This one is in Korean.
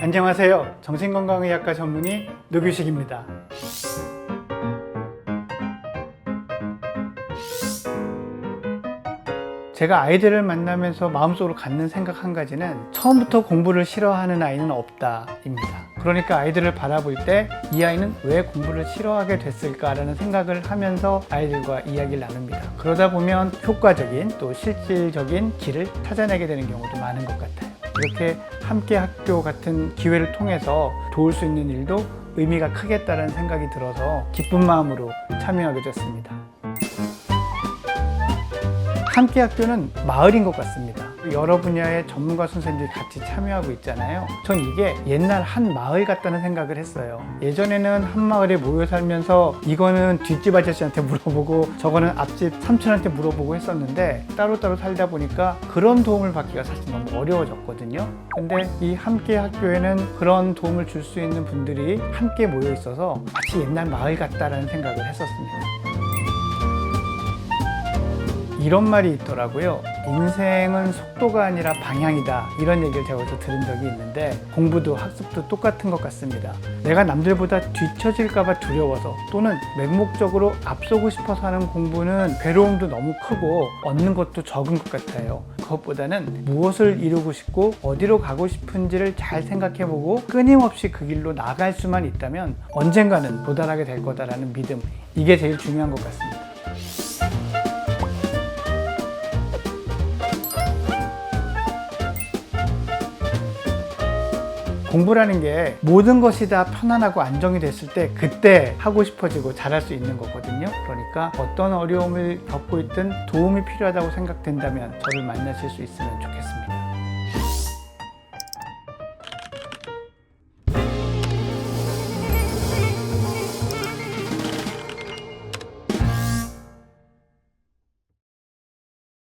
안녕하세요. 정신건강의학과 전문의 노규식입니다. 제가 아이들을 만나면서 마음속으로 갖는 생각 한 가지는 처음부터 공부를 싫어하는 아이는 없다입니다. 그러니까 아이들을 바라볼 때 이 아이는 왜 공부를 싫어하게 됐을까라는 생각을 하면서 아이들과 이야기를 나눕니다. 그러다 보면 효과적인 또 실질적인 길을 찾아내게 되는 경우도 많은 것 같아요. 이렇게 함께 학교 같은 기회를 통해서 도울 수 있는 일도 의미가 크겠다는 생각이 들어서 기쁜 마음으로 참여하게 됐습니다. 함께 학교는 마을인 것 같습니다. 여러 분야의 전문가 선생님들이 같이 참여하고 있잖아요. 전 이게 옛날 한 마을 같다는 생각을 했어요. 예전에는 한 마을에 모여 살면서 이거는 뒷집 아저씨한테 물어보고 저거는 앞집 삼촌한테 물어보고 했었는데 따로따로 살다 보니까 그런 도움을 받기가 사실 너무 어려워졌거든요. 근데 이 함께 학교에는 그런 도움을 줄 수 있는 분들이 함께 모여 있어서 마치 옛날 마을 같다라는 생각을 했었습니다. 이런 말이 있더라고요. 인생은 속도가 아니라 방향이다. 이런 얘기를 제가 들은 적이 있는데 공부도 학습도 똑같은 것 같습니다. 내가 남들보다 뒤처질까봐 두려워서 또는 맹목적으로 앞서고 싶어서 하는 공부는 괴로움도 너무 크고 얻는 것도 적은 것 같아요. 그것보다는 무엇을 이루고 싶고 어디로 가고 싶은지를 잘 생각해보고 끊임없이 그 길로 나갈 수만 있다면 언젠가는 도달하게 될 거다라는 믿음. 이게 제일 중요한 것 같습니다. 공부라는 게 모든 것이 다 편안하고 안정이 됐을 때 그때 하고 싶어지고 잘할 수 있는 거거든요. 그러니까 어떤 어려움을 겪고 있든 도움이 필요하다고 생각된다면 저를 만나실 수 있으면 좋겠습니다.